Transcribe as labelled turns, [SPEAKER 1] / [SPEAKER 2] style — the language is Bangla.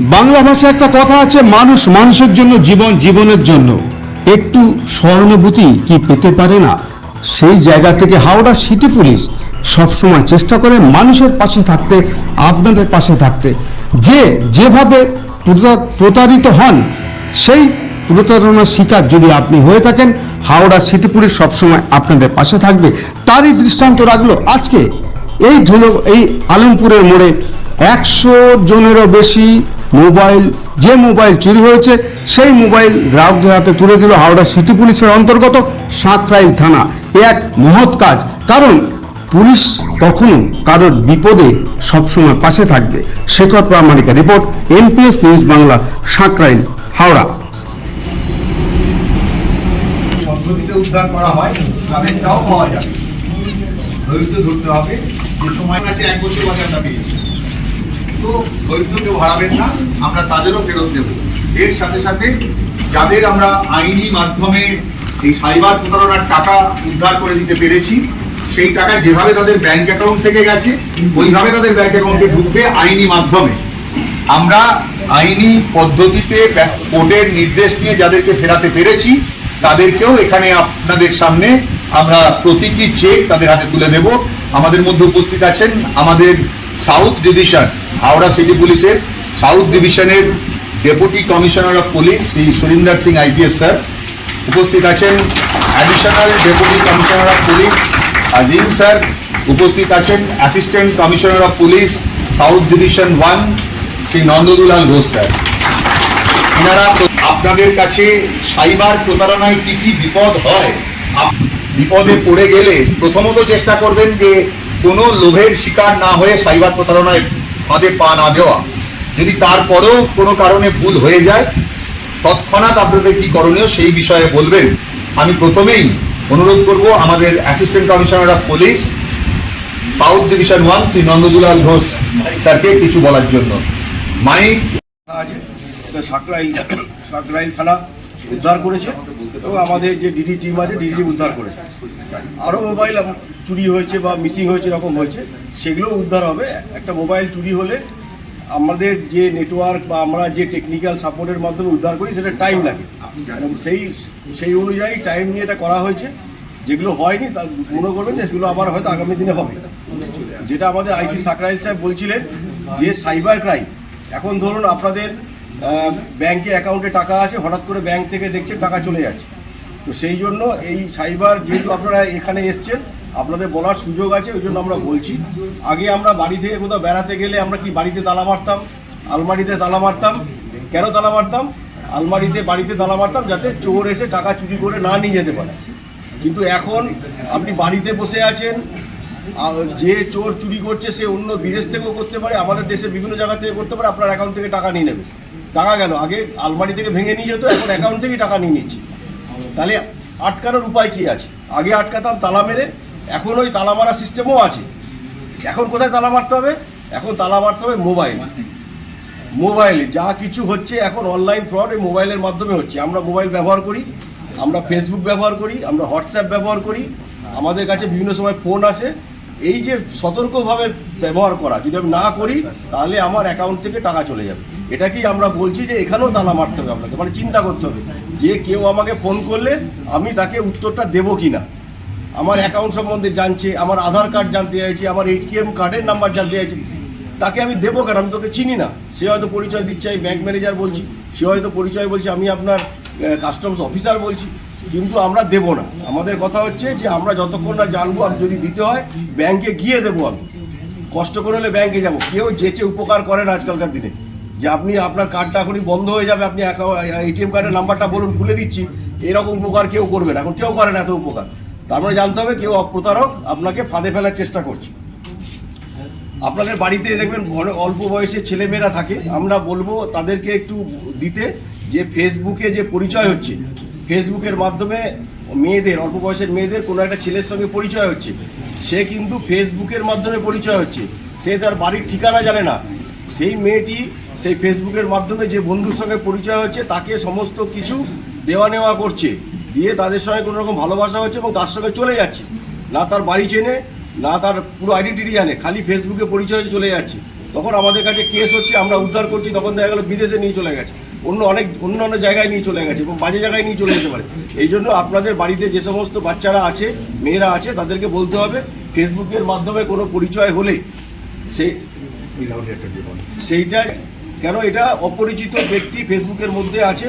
[SPEAKER 1] বাংলা ভাষায় একটা কথা আছে, মানুষ মানুষের জন্য, জীবন জীবনের জন্য। একটু সহানুভূতি কি পেতে পারে না? সেই জায়গা থেকে হাওড়া সিটি পুলিশ সবসময় চেষ্টা করে মানুষের পাশে থাকতে, আপনাদের পাশে থাকতে। যে যেভাবে প্রতা- প্রতারিত হন, সেই প্রতারণার শিকার যদি আপনি হয়ে থাকেন, হাওড়া সিটি পুলিশ সবসময় আপনাদের পাশে থাকবে। তারই দৃষ্টান্ত রাখল আজকে। এই ধুলো, এই আলমপুরের মোড়ে একশো জনেরও বেশি মোবাইল, যে মোবাইল চুরি হয়েছে, সেই মোবাইল গ্রাহকদের হাতে তুলে দিল হাওড়া সিটি পুলিশের অন্তর্গত সাঁকরাইল থানা। এ এক মহৎ কাজ। কারণ পুলিশ কখনো কারোর বিপদে সবসময় পাশে থাকবে। Shekhar Pramanik report, NPS news Bangla Sankrail Howrah.
[SPEAKER 2] উদ্ধার করা হয়, তাদেরটাও পাওয়া যাবে। ধরতে হবে। যে সময় আছে, এক বছর বাজারটা পেয়েছি হারাবেন না, আমরা তাদেরও ফেরত দেব। এর সাথে সাথে যাদের আমরা আইনি মাধ্যমে এই সাইবার প্রতারণার টাকা উদ্ধার করে দিতে পেরেছি, সেই টাকা যেভাবে তাদের ব্যাংক অ্যাকাউন্ট থেকে গেছে, ওইভাবে তাদের ব্যাংক অ্যাকাউন্টে ঢুকবে আইনি মাধ্যমে। আমরা আইনি পদ্ধতিতে কোর্টের নির্দেশ দিয়ে যাদেরকে ফেরাতে পেরেছি, তাদেরকেও এখানে আপনাদের সামনে আমরা প্রতীকী চেক তাদের হাতে তুলে দেব। আমাদের মধ্যে উপস্থিত আছেন আমাদের সাউথ ডিভিশন, হাওড়া সিটি পুলিশের সাউথ ডিভিশনের deputy commissioner of police Shri Surinder Singh, IPS sir. উপস্থিত আছেন additional deputy commissioner of police Azim sir. উপস্থিত আছেন assistant commissioner of police south division one Shri Nandadulal Ghosh sir. এনারা আপনাদের কাছে সাইবার প্রতারণায় কি কি বিপদ হয় বিপদে পড়ে গেলে প্রথমত চেষ্টা করবেন যে কোনো লোভের শিকার না হয়ে সাইবার প্রতারণায় ফাঁদে পা না দেওয়া। যদি তারপরেও কোনো কারণে ভুল হয়ে যায়, তৎক্ষণাৎ আপনাদের কি করণীয় সেই বিষয়ে বলবেন। আমি প্রথমেই অনুরোধ করব আমাদের assistant commissioner of police, south division one, Shri Nandadulal Ghosh স্যারকে কিছু বলার জন্য। মাইক।
[SPEAKER 3] আছে সাকরাইল থানা উদ্ধার করেছে এবং আমাদের যে ডিডি টিম আছে, ডিডি উদ্ধার করেছে। আরও মোবাইল চুরি হয়েছে বা মিসিং হয়েছে এরকম হয়েছে সেগুলো উদ্ধার হবে। একটা মোবাইল চুরি হলে আমাদের যে নেটওয়ার্ক বা আমরা যে টেকনিক্যাল সাপোর্টের মাধ্যমে উদ্ধার করি সেটা টাইম লাগে। সেই সেই অনুযায়ী টাইম নিয়ে এটা করা হয়েছে। যেগুলো হয়নি তা মনে করবেন যে সেগুলো আবার হয়তো আগামী দিনে হবে। যেটা আমাদের আইসি সাকরাইল সাহেব বলছিলেন যে সাইবার ক্রাইম এখন ধরুন আপনাদের ব্যাংকে অ্যাকাউন্টে টাকা আছে হঠাৎ করে ব্যাংক থেকে দেখছেন টাকা চলে যাচ্ছে। তো সেই জন্য এই সাইবার যেহেতু আপনারা এখানে এসছেন আপনাদের বলার সুযোগ আছে, ওই জন্য আমরা বলছি। আগে আমরা বাড়ি থেকে কোথাও বেড়াতে গেলে আমরা কি বাড়িতে তালা মারতাম? আলমারিতে তালা মারতাম? কেন তালা মারতাম? আলমারিতে বাড়িতে তালা মারতাম যাতে চোর এসে টাকা চুরি করে না নিয়ে যেতে পারে। কিন্তু এখন আপনি বাড়িতে বসে আছেন যে চোর চুরি করছে সে অন্য বিদেশ থেকেও করতে পারে, আমাদের দেশের বিভিন্ন জায়গা থেকে করতে পারে, আপনার অ্যাকাউন্ট থেকে টাকা নিয়ে নেবে। টাকা গেল, আগে আলমারি থেকে ভেঙে নিয়ে যেত, এখন অ্যাকাউন্ট থেকেই টাকা নিয়ে নিচ্ছে। তাহলে আটকানোর উপায় কি আছে? আগে আটকাতাম, তালা মেরে এখন ওই তালা মারা সিস্টেমও আছে। এখন কোথায় তালা মারতে হবে? এখন তালা মারতে হবে মোবাইল মোবাইলে যা কিছু হচ্ছে এখন অনলাইন ফ্রড এই মোবাইলের মাধ্যমে হচ্ছে। আমরা মোবাইল ব্যবহার করি, আমরা ফেসবুক ব্যবহার করি, আমরা হোয়াটসঅ্যাপ ব্যবহার করি, আমাদের কাছে বিভিন্ন সময় ফোন আসে। এই যে সতর্কভাবে ব্যবহার করা, যদি আমি না করি, তাহলে আমার অ্যাকাউন্ট থেকে টাকা চলে যাবে। এটাকেই আমরা বলছি যে এখানেও তালা মারতে হবে আপনাকে? মানে চিন্তা করতে হবে যে কেউ আমাকে ফোন করলে আমি তাকে উত্তরটা দেবো কি না আমার অ্যাকাউন্ট সম্বন্ধে জানছে, আমার আধার কার্ড জানতে চাইছে, আমার এটিএম কার্ডের নাম্বার জানতে চাইছে। তাকে আমি দেবো কেন? আমি তোকে চিনি না। সে হয়তো পরিচয় দিচ্ছে, আমি ব্যাংক ম্যানেজার বলছি। সে হয়তো পরিচয় বলছে, আমি আপনার কাস্টমস অফিসার বলছি। কিন্তু আমরা দেব না। আমাদের কথা হচ্ছে যে, আমরা যতক্ষণ না জানব আমি যদি দিতে হয় ব্যাংকে গিয়ে দেবো আমি। কষ্ট করে হলে ব্যাংকে যাব। কেউ যেচে উপকার করেন আজকালকার দিনে। যে আপনি, আপনার কার্ডটা এখনই বন্ধ হয়ে যাবে, আপনি এটিএম কার্ডের নাম্বারটা বলুন, খুলে দিচ্ছি। এরকম উপকার কেউ করবে না। এখন কেউ করে না এত উপকার। তার মানে জানতে হবে কেউ প্রতারক আপনাকে ফাঁদে ফেলার চেষ্টা করছে। আপনাদের বাড়িতে দেখবেন অল্প বয়সে ছেলেমেয়েরা থাকে। আমরা বলব তাদেরকে একটু দিতে যে ফেসবুকে যে পরিচয় হচ্ছে ফেসবুকের মাধ্যমে মেয়েদের, অল্প বয়সের মেয়েদের কোনো একটা ছেলের সঙ্গে পরিচয় হচ্ছে। সে কিন্তু ফেসবুকের মাধ্যমে পরিচয় হচ্ছে। সে তার বাড়ির ঠিকানা জানে না। সেই মেয়েটি সেই ফেসবুকের মাধ্যমে যে বন্ধুর সঙ্গে পরিচয় হচ্ছে, তাকে সমস্ত কিছু দেওয়া নেওয়া করছে। দিয়ে তাদের সঙ্গে কোনো রকম ভালোবাসা হচ্ছে এবং তার সঙ্গে চলে যাচ্ছে। না তার বাড়ি চেনে না তার পুরো আইডেন্টিটি জানে খালি ফেসবুকে পরিচয় চলে যাচ্ছে। তখন আমাদের কাছে কেস হচ্ছে আমরা উদ্ধার করছি তখন দেখা গেলো বিদেশে নিয়ে চলে গেছে। অন্য অনেক অন্য অন্য জায়গায় নিয়ে চলে গেছে এবং বাজে জায়গায় নিয়ে চলে যেতে পারে। এই জন্য আপনাদের বাড়িতে যে সমস্ত বাচ্চারা আছে মেয়েরা আছে তাদেরকে বলতে হবে ফেসবুকের মাধ্যমে কোনো পরিচয় হলে সে সেইটা কেন? এটা অপরিচিত ব্যক্তি ফেসবুকের মধ্যে আছে।